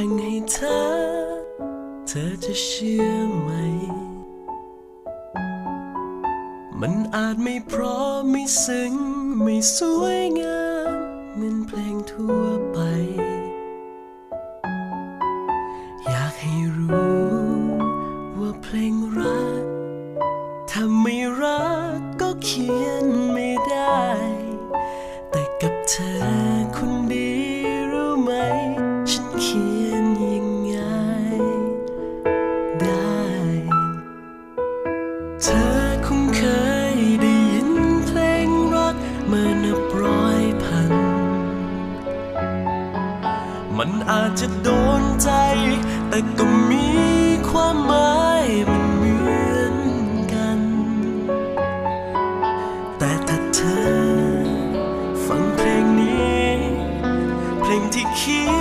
เธอจะเชื่อไหม มันอาจไม่เพราะไม่ซึ้งไม่สวยงามเหมือนเพลงทั่วไป อยากให้รู้ว่าเพลงรัก ถ้าไม่รักก็เขียน จะโดนใจ แต่ก็มีความหมายมันเหมือนกัน แต่ถ้าเธอ ฟังเพลงนี้ เพลงที่คิด